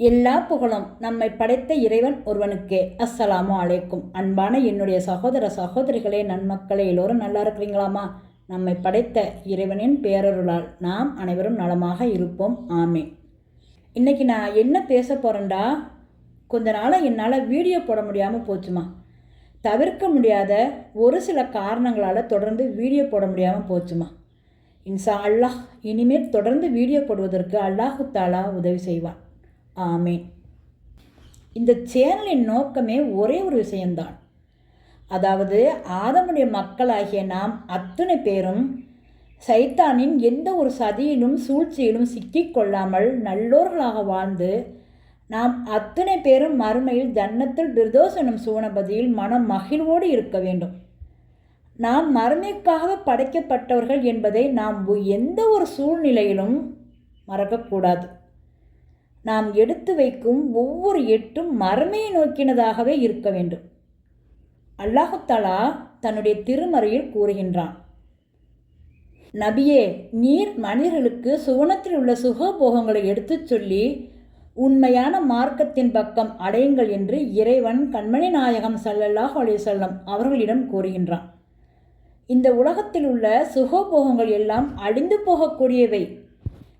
எல்லா புகழும் நம்மை படைத்த இறைவன் ஒருவனுக்கே. அஸ்ஸலாமு அலைக்கும். அன்பான என்னுடைய சகோதர சகோதரிகளே நன்மக்களே எல்லோரும் நல்லா இருக்கிறீங்களாமா? நம்மை படைத்த இறைவனின் பேரருளால் நாம் அனைவரும் நலமாக இருப்போம். ஆமே இன்றைக்கி நான் என்ன பேச போகிறேன்டா கொஞ்ச நாளாக என்னால் வீடியோ போட முடியாமல் போச்சுமா? தவிர்க்க முடியாத ஒரு சில காரணங்களால் தொடர்ந்து வீடியோ போட முடியாமல் போச்சுமா? இன்சா அல்லாஹ் இனிமேல் தொடர்ந்து வீடியோ போடுவதற்கு அல்லாஹு தாலா உதவி செய்வான். ஆமே இந்த சேனலின் நோக்கமே ஒரே ஒரு விஷயம்தான். அதாவது ஆதமுடைய மக்களாகிய நாம் அத்தனை பேரும் சைத்தானின் எந்த ஒரு சதியிலும் சூழ்ச்சியிலும் சிக்கிக்கொள்ளாமல் நல்லோர்களாக வாழ்ந்து நாம் அத்தனை பேரும் மறுமையில் ஜன்னத்தில் பிர்தோஸ் எனும் சூனபதியில் மனம் மகிழ்வோடு இருக்க வேண்டும். நாம் மறுமைக்காக படைக்கப்பட்டவர்கள் என்பதை நாம் எந்த ஒரு சூழ்நிலையிலும் மறக்கக்கூடாது. நாம் எடுத்து வைக்கும் ஒவ்வொரு எட்டும் மரமையை நோக்கினதாகவே இருக்க வேண்டும். அல்லாஹாலா தன்னுடைய திருமறையில் கூறுகின்றான். நபியே நீர் மனிதர்களுக்கு சுவனத்தில் உள்ள சுகபோகங்களை எடுத்துச் சொல்லி உண்மையான மார்க்கத்தின் பக்கம் அடையுங்கள் என்று இறைவன் கண்மணி நாயகம் சல்லல்லாஹ் அலிசல்லம் அவர்களிடம் கூறுகின்றான். இந்த உலகத்தில் உள்ள சுகபோகங்கள் எல்லாம் அழிந்து போகக்கூடியவை.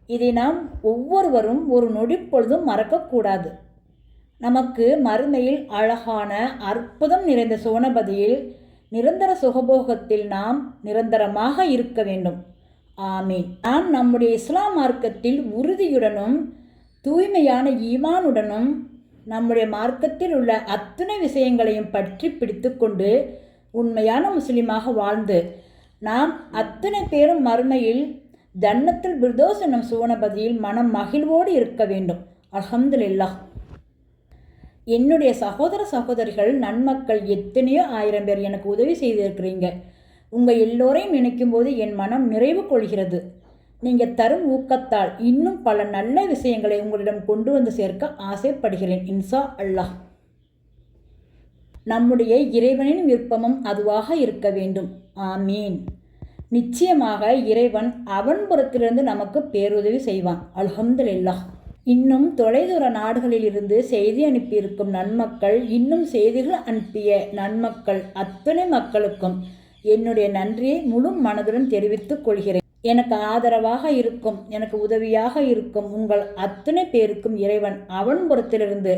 இதை நாம் ஒவ்வொருவரும் ஒரு நொடிப்பொழுதும் மறக்கக்கூடாது நமக்கு மறுமையில் அழகான அற்புதம் நிறைந்த சுவனபதியில் நிரந்தர சுகபோகத்தில் நாம் நிரந்தரமாக இருக்க வேண்டும். ஆமீன். நாம் நம்முடைய இஸ்லாம் மார்க்கத்தில் உறுதியுடனும் தூய்மையான ஈமானுடனும் நம்முடைய மார்க்கத்தில் உள்ள அத்தனை விஷயங்களையும் பற்றி பிடித்துக்கொண்டு உண்மையான முஸ்லீமாக வாழ்ந்து நாம் அத்தனை பேரும் மறுமையில் தன்னத்தில் பிர்தோஸ் என்னும் சுவனபதியில் மனம் மகிழ்வோடு இருக்க வேண்டும். அலமதுல்லா என்னுடைய சகோதர சகோதரிகள் நன்மக்கள் எத்தனையோ ஆயிரம் பேர் எனக்கு உதவி செய்திருக்கிறீங்க. உங்கள் எல்லோரையும் நினைக்கும் போது என் மனம் நிறைவு கொள்கிறது. நீங்கள் தரும் ஊக்கத்தால் இன்னும் பல நல்ல விஷயங்களை உங்களிடம் கொண்டு வந்து சேர்க்க ஆசைப்படுகிறேன் இன்சா அல்லாஹ். நம்முடைய இறைவனின் விருப்பமும் அதுவாக இருக்க வேண்டும். ஆமீன். நிச்சயமாக இறைவன் அவன் புறத்திலிருந்து நமக்கு பேருதவி செய்வான். அல்ஹம்துலில்லா இன்னும் தொலைதூர நாடுகளில் இருந்து செய்தி அனுப்பியிருக்கும் நன்மக்கள் இன்னும் செய்திகள் அனுப்பிய நன்மக்கள் அத்தனை மக்களுக்கும் என்னுடைய நன்றியை முழு மனதுடன் தெரிவித்துக் கொள்கிறேன். எனக்கு ஆதரவாக இருக்கும் எனக்கு உதவியாக இருக்கும் உங்கள் அத்தனை பேருக்கும் இறைவன் அவன் புறத்திலிருந்து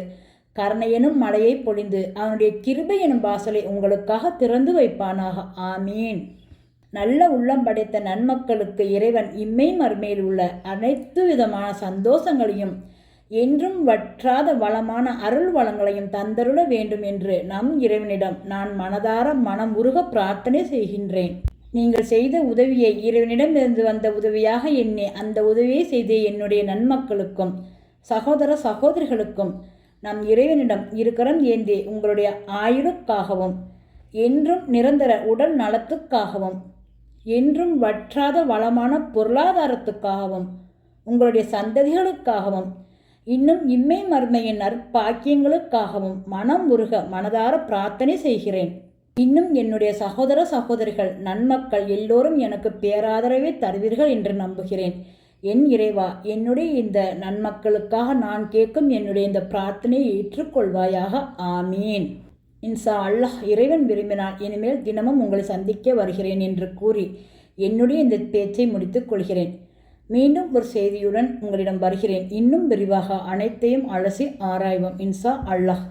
கர்ணையனும் மழையை பொழிந்து அவனுடைய கிருபை எனும் வாசலை உங்களுக்காக திறந்து வைப்பானாக. ஆமீன். நல்ல உள்ளம் படைத்த நன்மக்களுக்கு இறைவன் இம்மை மறுமையில் உள்ள அனைத்து விதமான சந்தோஷங்களையும் என்றும் வற்றாத வளமான அருள் வளங்களையும் தந்தருள வேண்டும் என்று நம் இறைவனிடம் நான் மனதார மனம் உருக பிரார்த்தனை செய்கின்றேன். நீங்கள் செய்த உதவியை இறைவனிடமிருந்து வந்த உதவியாக எண்ணி அந்த உதவியை செய்த என்னுடைய நன்மக்களுக்கும் சகோதர சகோதரிகளுக்கும் நம் இறைவனிடம் இருக்கரம் ஏந்தி உங்களுடைய ஆயுளுக்காகவும் என்றும் நிரந்தர உடல் நலத்துக்காகவும் என்றும் வற்றாத வளமான பொருளாதாரத்துக்காகவும் உங்களுடைய சந்ததிகளுக்காகவும் இன்னும் இம்மை மர்மையின் நற்பாக்கியங்களுக்காகவும் மனம் உருக மனதார பிரார்த்தனை செய்கிறேன். இன்னும் என்னுடைய சகோதர சகோதரிகள் நன்மக்கள் எல்லோரும் எனக்கு பேராதரவை தருவீர்கள் என்று நம்புகிறேன். என் இறைவா என்னுடைய இந்த நன்மக்களுக்காக நான் கேட்கும் என்னுடைய இந்த பிரார்த்தனையை ஏற்றுக்கொள்வாயாக. ஆமீன். இன்சா அல்லாஹ் இறைவன் விரும்பினால் இனிமேல் தினமும் உங்களை சந்திக்க வருகிறேன் என்று கூறி என்னுடைய இந்த பேச்சை முடித்துக் கொள்கிறேன். மீண்டும் ஒரு செய்தியுடன் உங்களிடம் வருகிறேன். இன்னும் விரிவாக அனைத்தையும் அலசி ஆராய்வோம். இன்சா அல்லாஹ்.